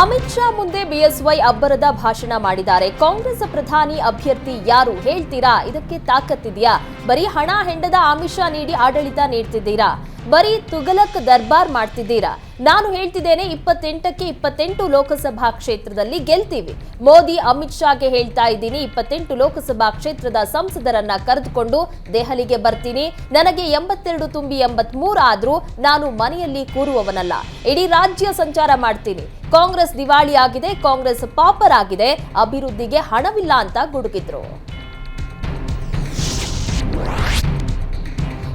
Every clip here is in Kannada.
ಅಮಿತ್ ಶಾ ಮುಂದೆ ಬಿಎಸ್ವೈ ಅಬ್ಬರದ ಭಾಷಣ ಮಾಡಿದ್ದಾರೆ. ಕಾಂಗ್ರೆಸ್ ಪ್ರಧಾನಿ ಅಭ್ಯರ್ಥಿ ಯಾರು ಹೇಳ್ತೀರಾ? ಇದಕ್ಕೆ ತಾಕತ್ತಿದೆಯಾ? ಬರೀ ಹಣ, ಹೆಂಡದ ಆಮಿಷ ನೀಡಿ ಆಡಳಿತ ನೀಡ್ತಿದ್ದೀರಾ? ಬರೀ ತುಗಲಕ್ ದರ್ಬಾರ್ ಮಾಡ್ತಿದ್ದೀರಾ? ನಾನು ಹೇಳ್ತಿದ್ದೇನೆ ಇಪ್ಪತ್ತೆಂಟಕ್ಕೆ ಇಪ್ಪತ್ತೆಂಟು ಲೋಕಸಭಾ ಕ್ಷೇತ್ರದಲ್ಲಿ ಗೆಲ್ತೀವಿ. ಮೋದಿ ಅಮಿತ್ ಶಾಗೆ ಹೇಳ್ತಾ ಇದ್ದೀನಿ ಇಪ್ಪತ್ತೆಂಟು ಲೋಕಸಭಾ ಕ್ಷೇತ್ರದ ಸಂಸದರನ್ನ ಕರೆದುಕೊಂಡು ದೆಹಲಿಗೆ ಬರ್ತೀನಿ. ನನಗೆ ಎಂಬತ್ತೆರಡು ತುಂಬಿ ಎಂಬತ್ಮೂರು ಆದ್ರೂ ನಾನು ಮನೆಯಲ್ಲಿ ಕೂರುವವನಲ್ಲ. ಇಡೀ ರಾಜ್ಯ ಸಂಚಾರ ಮಾಡ್ತೀನಿ. ಕಾಂಗ್ರೆಸ್ ದಿವಾಳಿ ಆಗಿದೆ ಕಾಂಗ್ರೆಸ್ ಪಾಪರ್ ಆಗಿದೆ ಅಭಿವೃದ್ಧಿಗೆ ಹಣವಿಲ್ಲ ಅಂತ ಗುಡುಗಿದ್ರು.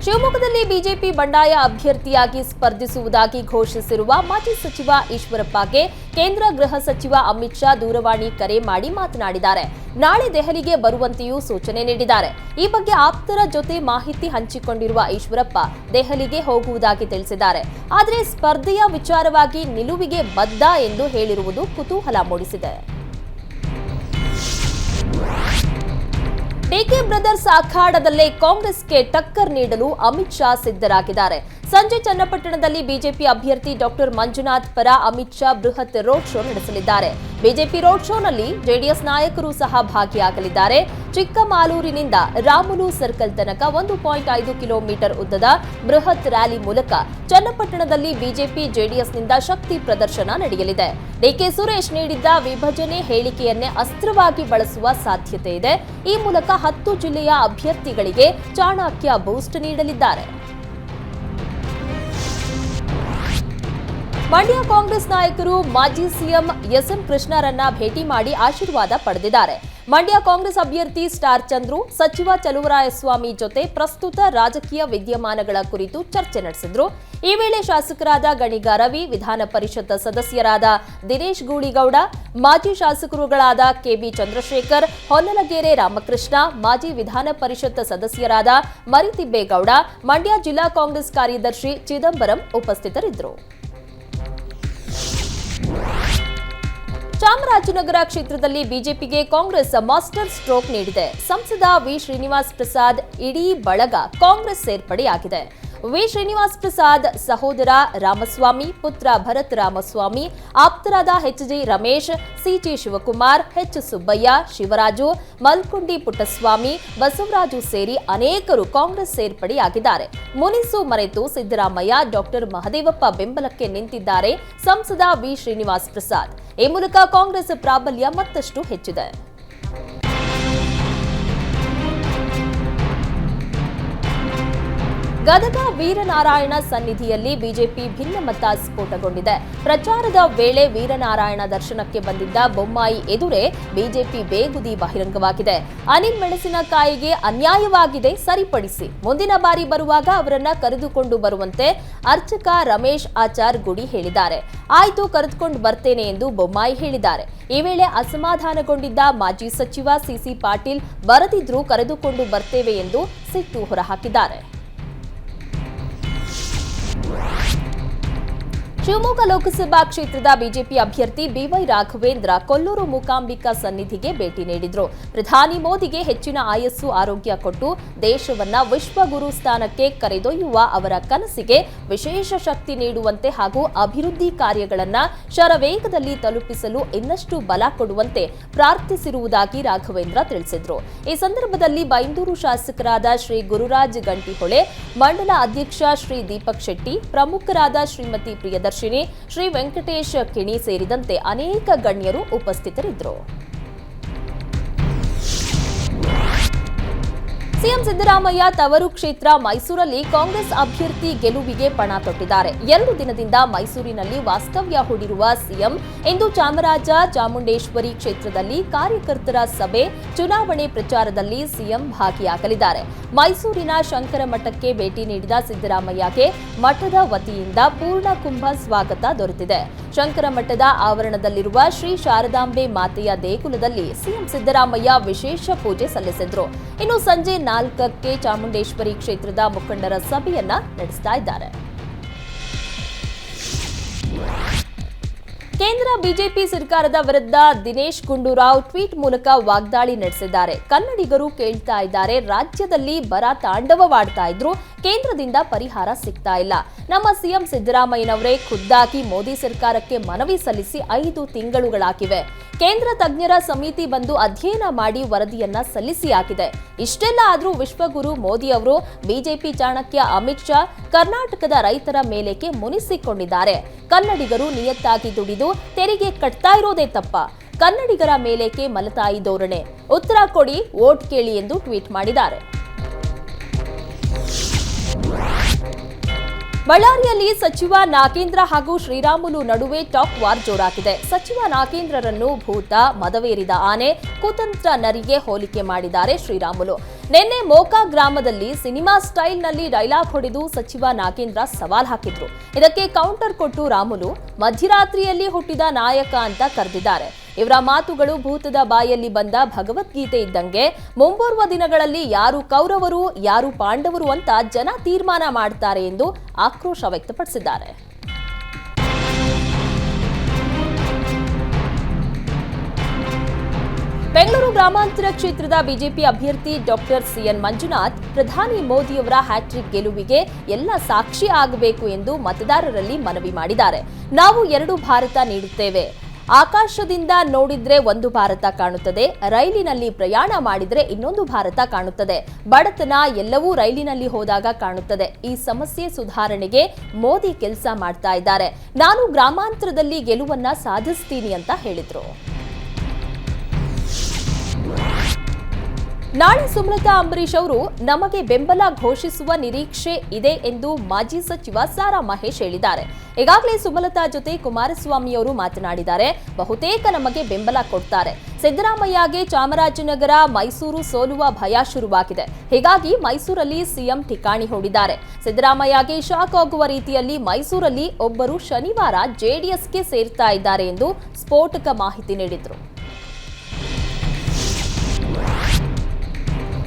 ಶಿವಮೊಗ್ಗದಲ್ಲಿ ಬಿಜೆಪಿ ಬಂಡಾಯ ಅಭ್ಯರ್ಥಿಯಾಗಿ ಸ್ಪರ್ಧಿಸುವುದಾಗಿ ಘೋಷಿಸಿರುವ ಮಾಜಿ ಸಚಿವ ಈಶ್ವರಪ್ಪಗೆ ಕೇಂದ್ರ ಗೃಹ ಸಚಿವ ಅಮಿತ್ ಶಾ ದೂರವಾಣಿ ಕರೆ ಮಾಡಿ ಮಾತನಾಡಿದ್ದಾರೆ. ನಾಳೆ ದೆಹಲಿಗೆ ಬರುವಂತೆಯೂ ಸೂಚನೆ ನೀಡಿದ್ದಾರೆ. ಈ ಬಗ್ಗೆ ಆಪ್ತರ ಜೊತೆ ಮಾಹಿತಿ ಹಂಚಿಕೊಂಡಿರುವ ಈಶ್ವರಪ್ಪ ದೆಹಲಿಗೆ ಹೋಗುವುದಾಗಿ ತಿಳಿಸಿದ್ದಾರೆ. ಆದರೆ ಸ್ಪರ್ಧೆಯ ವಿಚಾರವಾಗಿ ನಿಲುವಿಗೆ ಬದ್ಧ ಎಂದು ಹೇಳಿರುವುದು ಕುತೂಹಲ ಮೂಡಿಸಿದೆ. ಡಿಕೆ ಬ್ರದರ್ಸ್ ಅಖಾಡದಲ್ಲೇ ಕಾಂಗ್ರೆಸ್ಗೆ ಟಕ್ಕರ್ ನೀಡಲು ಅಮಿತ್ ಶಾ ಸಿದ್ಧರಾಗಿದ್ದಾರೆ. ಸಂಜೆ ಚನ್ನಪಟ್ಟಣದಲ್ಲಿ ಬಿಜೆಪಿ ಅಭ್ಯರ್ಥಿ ಡಾಕ್ಟರ್ ಮಂಜುನಾಥ್ ಪರ ಅಮಿತ್ ಶಾ ಬೃಹತ್ ರೋಡ್ ಶೋ ನಡೆಸಲಿದ್ದಾರೆ. ಬಿಜೆಪಿ ರೋಡ್ ಶೋನಲ್ಲಿ ಜೆಡಿಎಸ್ ನಾಯಕರು ಸಹ ಭಾಗಿಯಾಗಲಿದ್ದಾರೆ. ಚಿಕ್ಕಮಾಲೂರಿನಿಂದ ರಾಮುಲು ಸರ್ಕಲ್ ತನಕ ಒಂದು ಪಾಯಿಂಟ್ ಐದು ಕಿಲೋಮೀಟರ್ ಉದ್ದದ ಬೃಹತ್ ರ್ಯಾಲಿ ಮೂಲಕ ಚನ್ನಪಟ್ಟಣದಲ್ಲಿ ಬಿಜೆಪಿ ಜೆಡಿಎಸ್ನಿಂದ ಶಕ್ತಿ ಪ್ರದರ್ಶನ ನಡೆಯಲಿದೆ. ಡಿಕೆ ಸುರೇಶ್ ನೀಡಿದ್ದ ವಿಭಜನೆ ಹೇಳಿಕೆಯನ್ನೇ ಅಸ್ತ್ರವಾಗಿ ಬಳಸುವ ಸಾಧ್ಯತೆ ಇದೆ. ಈ ಮೂಲಕ ಹತ್ತು ಜಿಲ್ಲೆಯ ಅಭ್ಯರ್ಥಿಗಳಿಗೆ ಚಾಣಕ್ಯ ಬೂಸ್ಟ್ ನೀಡಲಿದ್ದಾರೆ. ಮಂಡ್ಯ ಕಾಂಗ್ರೆಸ್ ನಾಯಕರು ಮಾಜಿ ಸಿಎಂ ಎಸ್ಎಂ ಕೃಷ್ಣರನ್ನ ಭೇಟಿ ಮಾಡಿ ಆಶೀರ್ವಾದ ಪಡೆದಿದ್ದಾರೆ. ಮಂಡ್ಯ ಕಾಂಗ್ರೆಸ್ ಅಭ್ಯರ್ಥಿ ಸ್ಟಾರ್ ಚಂದ್ರು, ಸಚಿವ ಚಲುವರಾಯಸ್ವಾಮಿ ಜೊತೆ ಪ್ರಸ್ತುತ ರಾಜಕೀಯ ವಿದ್ಯಮಾನಗಳ ಕುರಿತು ಚರ್ಚೆ ನಡೆಸಿದ್ರು. ಈ ವೇಳೆ ಶಾಸಕರಾದ ಗಣಿಗ ರವಿ, ವಿಧಾನ ಪರಿಷತ್ ಸದಸ್ಯರಾದ ದಿನೇಶ್ ಗೂಳಿಗೌಡ, ಮಾಜಿ ಶಾಸಕರುಗಳಾದ ಕೆಬಿ ಚಂದ್ರಶೇಖರ್, ಹೊನ್ನಲಗೇರೆ ರಾಮಕೃಷ್ಣ, ಮಾಜಿ ವಿಧಾನ ಪರಿಷತ್ ಸದಸ್ಯರಾದ ಮರಿತಿಬ್ಬೇಗೌಡ, ಮಂಡ್ಯ ಜಿಲ್ಲಾ ಕಾಂಗ್ರೆಸ್ ಕಾರ್ಯದರ್ಶಿ ಚಿದಂಬರಂ ಉಪಸ್ಥಿತರಿದ್ದರು. ಚಾಮರಾಜನಗರ ಕ್ಷೇತ್ರದಲ್ಲಿ ಬಿಜೆಪಿಗೆ ಕಾಂಗ್ರೆಸ್ ಮಾಸ್ಟರ್ ಸ್ಟ್ರೋಕ್ ನೀಡಿದೆ. ಸಂಸದ ವಿ ಶ್ರೀನಿವಾಸ್ ಪ್ರಸಾದ್, ಇಡೀ ಬಳಗ ಕಾಂಗ್ರೆಸ್ ಸೇರ್ಪಡೆಯಾಗಿದೆ. ವಿ. ಶ್ರೀನಿವಾಸ್ ಪ್ರಸಾದ್, ಸಹೋದರ ರಾಮಸ್ವಾಮಿ, ಪುತ್ರ Bharath Ramaswamy, ಆಪ್ತರಾದ H. G. Ramesh CT Shivakumar, H. Subbaiah, Shivaraju, Malkundi Puttaswamy, Basavaraju ಸೇರಿ ಅನೇಕರು ಕಾಂಗ್ರೆಸ್ ಸೇರ್ಪಡೆಯಾಗಿದ್ದಾರೆ. ಮುನಿಸು ಮರೆತು ಸಿದ್ದರಾಮಯ್ಯ ಡಾಕ್ಟರ್ ಮಹದೇವಪ್ಪ ಬೆಂಬಲಕ್ಕೆ ನಿಂತಿದ್ದಾರೆ, ಸಂಸದ ವಿ. ಶ್ರೀನಿವಾಸ್ ಪ್ರಸಾದ್. ಈ ಮೂಲಕ ಕಾಂಗ್ರೆಸ್ ಪ್ರಾಬಲ್ಯ ಮತ್ತಷ್ಟು ಹೆಚ್ಚಿದೆ. ಗದಗ ವೀರನಾರಾಯಣ ಸನ್ನಿಧಿಯಲ್ಲಿ ಬಿಜೆಪಿ ಭಿನ್ನಮತ ಸ್ಫೋಟಗೊಂಡಿದೆ. ಪ್ರಚಾರದ ವೇಳೆ ವೀರನಾರಾಯಣ ದರ್ಶನಕ್ಕೆ ಬಂದಿದ್ದ ಬೊಮ್ಮಾಯಿ ಎದುರೇ ಬಿಜೆಪಿ ಬೇಗುದಿ ಬಹಿರಂಗವಾಗಿದೆ. ಅನಿಲ್ ಮೆಣಸಿನಕಾಯಿಗೆ ಅನ್ಯಾಯವಾಗಿದೆ, ಸರಿಪಡಿಸಿ. ಮುಂದಿನ ಬಾರಿ ಬರುವಾಗ ಅವರನ್ನ ಕರೆದುಕೊಂಡು ಬರುವಂತೆ ಅರ್ಚಕ ರಮೇಶ್ ಆಚಾರ್ ಗುಡಿ ಹೇಳಿದ್ದಾರೆ. ಆಯ್ತು, ಕರೆದುಕೊಂಡು ಬರ್ತೇನೆ ಎಂದು ಬೊಮ್ಮಾಯಿ ಹೇಳಿದ್ದಾರೆ. ಈ ವೇಳೆ ಅಸಮಾಧಾನಗೊಂಡಿದ್ದ ಮಾಜಿ ಸಚಿವ ಸಿಸಿ ಪಾಟೀಲ್, ಬರದಿದ್ರೂ ಕರೆದುಕೊಂಡು ಬರ್ತೇವೆ ಎಂದು ಸಿಟ್ಟು ಹೊರಹಾಕಿದ್ದಾರೆ. ಶಿವಮೊಗ್ಗ ಲೋಕಸಭಾ ಕ್ಷೇತ್ರದ ಬಿಜೆಪಿ ಅಭ್ಯರ್ಥಿ ಬಿವೈ ರಾಘವೇಂದ್ರ ಕೊಲ್ಲೂರು ಮೂಕಾಂಬಿಕಾ ಸನ್ನಿಧಿಗೆ ಭೇಟಿ ನೀಡಿದ್ರು. ಪ್ರಧಾನಿ ಮೋದಿಗೆ ಹೆಚ್ಚಿನ ಆಯಸ್ಸು, ಆರೋಗ್ಯ ಕೊಟ್ಟು ದೇಶವನ್ನ ವಿಶ್ವಗುರು ಸ್ಥಾನಕ್ಕೆ ಕರೆದೊಯ್ಯುವ ಅವರ ಕನಸಿಗೆ ವಿಶೇಷ ಶಕ್ತಿ ನೀಡುವಂತೆ ಹಾಗೂ ಅಭಿವೃದ್ಧಿ ಕಾರ್ಯಗಳನ್ನ ಶರವೇಗದಲ್ಲಿ ತಲುಪಿಸಲು ಇನ್ನಷ್ಟು ಬಲ ಕೊಡುವಂತೆ ಪ್ರಾರ್ಥಿಸಿರುವುದಾಗಿ ರಾಘವೇಂದ್ರ ತಿಳಿಸಿದ್ರು. ಈ ಸಂದರ್ಭದಲ್ಲಿ ಬೈಂದೂರು ಶಾಸಕರಾದ ಶ್ರೀ ಗುರುರಾಜ್ ಗಂಟಿಹೊಳೆ, ಮಂಡಲ ಅಧ್ಯಕ್ಷ ಶ್ರೀ ದೀಪಕ್ ಶೆಟ್ಟಿ, ಪ್ರಮುಖರಾದ ಶ್ರೀಮತಿ ಪ್ರಿಯದರ್ಶಿನಿ ಶ್ರೀ ವೆಂಕಟೇಶ ಕಿಣಿ ಸೇರಿದಂತೆ ಅನೇಕ ಗಣ್ಯರು ಉಪಸ್ಥಿತರಿದ್ದರು. ಸಿಎಂ ಸಿದ್ದರಾಮಯ್ಯ ತವರು ಕ್ಷೇತ್ರ ಮೈಸೂರಲ್ಲಿ ಕಾಂಗ್ರೆಸ್ ಅಭ್ಯರ್ಥಿ ಗೆಲುವಿಗೆ ಪಣ ತೊಟ್ಟಿದ್ದಾರೆ. ಎರಡು ದಿನದಿಂದ ಮೈಸೂರಿನಲ್ಲಿ ವಾಸ್ತವ್ಯ ಹೂಡಿರುವ ಸಿಎಂ, ಇಂದು ಚಾಮರಾಜ, ಚಾಮುಂಡೇಶ್ವರಿ ಕ್ಷೇತ್ರದಲ್ಲಿ ಕಾರ್ಯಕರ್ತರ ಸಭೆ, ಚುನಾವಣೆ ಪ್ರಚಾರದಲ್ಲಿ ಸಿಎಂ ಭಾಗಿಯಾಗಲಿದ್ದಾರೆ. ಮೈಸೂರಿನ ಶಂಕರ ಮಠಕ್ಕೆ ಭೇಟಿ ನೀಡಿದ ಸಿದ್ದರಾಮಯ್ಯಗೆ ಮಠದ ವತಿಯಿಂದ ಪೂರ್ಣ ಕುಂಭ ಸ್ವಾಗತ ದೊರೆತಿದೆ. ಶಂಕರ ಮಠದ ಆವರಣದಲ್ಲಿರುವ ಶ್ರೀ ಶಾರದಾಂಬೆ ಮಾತೆಯ ದೇಗುಲದಲ್ಲಿ ಸಿಎಂ ಸಿದ್ದರಾಮಯ್ಯ ವಿಶೇಷ ಪೂಜೆ ಸಲ್ಲಿಸಿದ್ರು. ಇನ್ನು ಸಂಜೆ ನಾಲ್ಕಕ್ಕೆ ಚಾಮುಂಡೇಶ್ವರಿ ಕ್ಷೇತ್ರದ ಮುಖಂಡರ ಸಭೆಯನ್ನ ನಡೆಸ್ತಾ ಇದ್ದಾರೆ. ಕೇಂದ್ರ ಬಿಜೆಪಿ ಸರ್ಕಾರದ ವಿರುದ್ಧ ದಿನೇಶ್ ಗುಂಡೂರಾವ್ ಟ್ವೀಟ್ ಮೂಲಕ ವಾಗ್ದಾಳಿ ನಡೆಸಿದ್ದಾರೆ. ಕನ್ನಡಿಗರು ಕೇಳ್ತಾ ಇದ್ದಾರೆ, ರಾಜ್ಯದಲ್ಲಿ ಬರ ತಾಂಡವವಾಡ್ತಾ ಇದ್ರು. ಕೇಂದ್ರದಿಂದ ಪರಿಹಾರ ಸಿಗ್ತಾ ಇಲ್ಲ. ನಮ್ಮ ಸಿಎಂ ಸಿದ್ದರಾಮಯ್ಯನವರೇ ಖುದ್ದಾಗಿ ಮೋದಿ ಸರ್ಕಾರಕ್ಕೆ ಮನವಿ ಸಲ್ಲಿಸಿ ಐದು ತಿಂಗಳುಗಳಾಗಿವೆ. ಕೇಂದ್ರ ತಜ್ಞರ ಸಮಿತಿ ಬಂದು ಅಧ್ಯಯನ ಮಾಡಿ ವರದಿಯನ್ನ ಸಲ್ಲಿಸಿ ಹಾಕಿದೆ. ಇಷ್ಟೆಲ್ಲ ಆದರೂ ವಿಶ್ವಗುರು ಮೋದಿ ಅವರು, ಬಿಜೆಪಿ ಚಾಣಕ್ಯ ಅಮಿತ್ ಶಾ, ಕರ್ನಾಟಕದ ರೈತರ ಮೇಲೇಕೆ ಮುನಿಸಿಕೊಂಡಿದ್ದಾರೆ. ಕನ್ನಡಿಗರು ನಿಯತ್ತಾಗಿ ದುಡಿದು ತೆರಿಗೆ ಕಟ್ತಾ ಇರೋದೇ ತಪ್ಪ. ಕನ್ನಡಿಗರ ಮೇಲೇಕೆ ಮಲತಾಯಿ ಧೋರಣೆ. ಉತ್ತರ ಕೊಡಿ, ವೋಟ್ ಕೇಳಿ ಎಂದು ಟ್ವೀಟ್ ಮಾಡಿದ್ದಾರೆ. ಬಳ್ಳಾರಿಯಲ್ಲಿ ಸಚಿವ ನಾಗೇಂದ್ರ ಹಾಗೂ ಶ್ರೀರಾಮುಲು ನಡುವೆ ಟಾಕ್ ವಾರ್ ಜೋರಾಗಿದೆ. ಸಚಿವ ನಾಗೇಂದ್ರರನ್ನು ಭೂತ, ಮದವೇರಿದ ಆನೆ, ಕುತಂತ್ರ ನರಿಗೆ ಹೋಲಿಕೆ ಮಾಡಿದ್ದಾರೆ ಶ್ರೀರಾಮುಲು. ನಿನ್ನೆ ಮೋಕಾ ಗ್ರಾಮದಲ್ಲಿ ಸಿನಿಮಾ ಸ್ಟೈಲ್ನಲ್ಲಿ ಡೈಲಾಗ್ ಹೊಡೆದು ಸಚಿವ ನಾಗೇಂದ್ರ ಸವಾಲ್ ಹಾಕಿದ್ರು. ಇದಕ್ಕೆ ಕೌಂಟರ್ ಕೊಟ್ಟು ರಾಮುಲು, ಮಧ್ಯರಾತ್ರಿಯಲ್ಲಿ ಹುಟ್ಟಿದ ನಾಯಕ ಅಂತ ಕರೆದಿದ್ದಾರೆ. ಇವರ ಮಾತುಗಳು ಭೂತದ ಬಾಯಲ್ಲಿ ಬಂದ ಭಗವದ್ಗೀತೆ ಇದ್ದಂಗೆ ಮುಂಬರುವ ದಿನಗಳಲ್ಲಿ ಯಾರು ಕೌರವರು, ಯಾರು ಪಾಂಡವರು ಅಂತ ಜನ ತೀರ್ಮಾನ ಮಾಡ್ತಾರೆ ಎಂದು ಆಕ್ರೋಶ ವ್ಯಕ್ತಪಡಿಸಿದ್ದಾರೆ. ಬೆಂಗಳೂರು ಗ್ರಾಮಾಂತರ ಕ್ಷೇತ್ರದ ಬಿಜೆಪಿ ಅಭ್ಯರ್ಥಿ ಡಾಕ್ಟರ್ ಸಿಎನ್ ಮಂಜುನಾಥ್, ಪ್ರಧಾನಿ ಮೋದಿಯವರ ಹ್ಯಾಟ್ರಿಕ್ ಗೆಲುವಿಗೆ ಎಲ್ಲ ಸಾಕ್ಷಿ ಆಗಬೇಕು ಎಂದು ಮತದಾರರಲ್ಲಿ ಮನವಿ ಮಾಡಿದ್ದಾರೆ. ನಾವು ಎರಡು ಭಾರತ ನೀಡುತ್ತೇವೆ. ಆಕಾಶದಿಂದ ನೋಡಿದ್ರೆ ಒಂದು ಭಾರತ ಕಾಣುತ್ತದೆ. ರೈಲಿನಲ್ಲಿ ಪ್ರಯಾಣ ಮಾಡಿದ್ರೆ ಇನ್ನೊಂದು ಭಾರತ ಕಾಣುತ್ತದೆ. ಬಡತನ ಎಲ್ಲವೂ ರೈಲಿನಲ್ಲಿ ಹೋದಾಗ ಕಾಣುತ್ತದೆ. ಈ ಸಮಸ್ಯೆ ಸುಧಾರಣೆಗೆ ಮೋದಿ ಕೆಲಸ ಮಾಡ್ತಾ ಇದ್ದಾರೆ. ನಾನು ಗ್ರಾಮಾಂತರದಲ್ಲಿ ಗೆಲುವನ್ನ ಸಾಧಿಸ್ತೀನಿ ಅಂತ ಹೇಳಿದ್ರು. ನಾಳೆ ಸುಮಲತಾ ಅಂಬರೀಶ್ ಅವರು ನಮಗೆ ಬೆಂಬಲ ಘೋಷಿಸುವ ನಿರೀಕ್ಷೆ ಇದೆ ಎಂದು ಮಾಜಿ ಸಚಿವ ಸಾರಾ ಮಹೇಶ್ ಹೇಳಿದ್ದಾರೆ. ಈಗಾಗಲೇ ಸುಮಲತಾ ಜೊತೆ ಕುಮಾರಸ್ವಾಮಿ ಅವರು ಮಾತನಾಡಿದ್ದಾರೆ. ಬಹುತೇಕ ನಮಗೆ ಬೆಂಬಲ ಕೊಡ್ತಾರೆ. ಸಿದ್ದರಾಮಯ್ಯಗೆ ಚಾಮರಾಜನಗರ, ಮೈಸೂರು ಸೋಲುವ ಭಯ ಶುರುವಾಗಿದೆ. ಹೀಗಾಗಿ ಮೈಸೂರಲ್ಲಿ ಸಿಎಂ ಠಿಕಾಣಿ ಹೂಡಿದ್ದಾರೆ. ಸಿದ್ದರಾಮಯ್ಯಗೆ ಶಾಕ್ ಆಗುವ ರೀತಿಯಲ್ಲಿ ಮೈಸೂರಲ್ಲಿ ಒಬ್ಬರು ಶನಿವಾರ ಜೆಡಿಎಸ್ಗೆ ಸೇರ್ತಾ ಇದ್ದಾರೆ ಎಂದು ಸ್ಫೋಟಕ ಮಾಹಿತಿ ನೀಡಿದರು.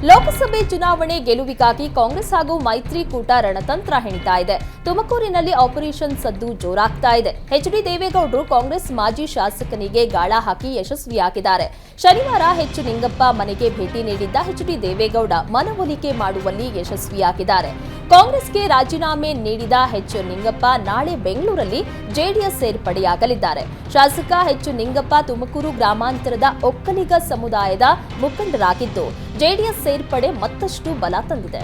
ಲೋಕಸಭೆ ಚುನಾವಣೆ ಗೆಲುವಿಗಾಗಿ ಕಾಂಗ್ರೆಸ್ ಹಾಗೂ ಮೈತ್ರಿಕೂಟ ರಣತಂತ್ರ ಹೆಣಿತಾ ಇದೆ. ತುಮಕೂರಿನಲ್ಲಿ ಆಪರೇಷನ್ ಸದ್ದು ಜೋರಾಗ್ತಾ ಇದೆ. ಎಚ್ ಡಿ ದೇವೇಗೌಡರು ಕಾಂಗ್ರೆಸ್ ಮಾಜಿ ಶಾಸಕನಿಗೆ ಗಾಳ ಹಾಕಿ ಯಶಸ್ವಿಯಾಗಿದ್ದಾರೆ. ಶನಿವಾರ ಹೆಚ್ ನಿಂಗಪ್ಪ ಮನೆಗೆ ಭೇಟಿ ನೀಡಿದ್ದ ಎಚ್ ಡಿ ದೇವೇಗೌಡ ಮನವೊಲಿಕೆ ಮಾಡುವಲ್ಲಿ ಯಶಸ್ವಿಯಾಗಿದ್ದಾರೆ. ಕಾಂಗ್ರೆಸ್ಗೆ ರಾಜೀನಾಮೆ ನೀಡಿದ ಎಚ್ ನಿಂಗಪ್ಪ ನಾಳೆ ಬೆಂಗಳೂರಲ್ಲಿ ಜೆಡಿಎಸ್ ಸೇರ್ಪಡೆಯಾಗಲಿದ್ದಾರೆ. ಶಾಸಕ ಎಚ್ ನಿಂಗಪ್ಪ ತುಮಕೂರು ಗ್ರಾಮಾಂತರದ ಒಕ್ಕಲಿಗ ಸಮುದಾಯದ ಮುಖಂಡರಾಗಿದ್ದು, ಜೆಡಿಎಸ್ ಸೇರ್ಪಡೆ ಮತ್ತಷ್ಟು ಬಲ ತಂದಿದೆ.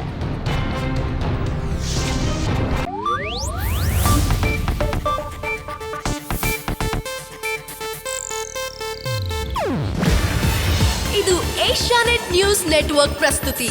ಇದು ಏಷ್ಯಾನೆಟ್ ನ್ಯೂಸ್ ನೆಟ್ವರ್ಕ್ ಪ್ರಸ್ತುತಿ.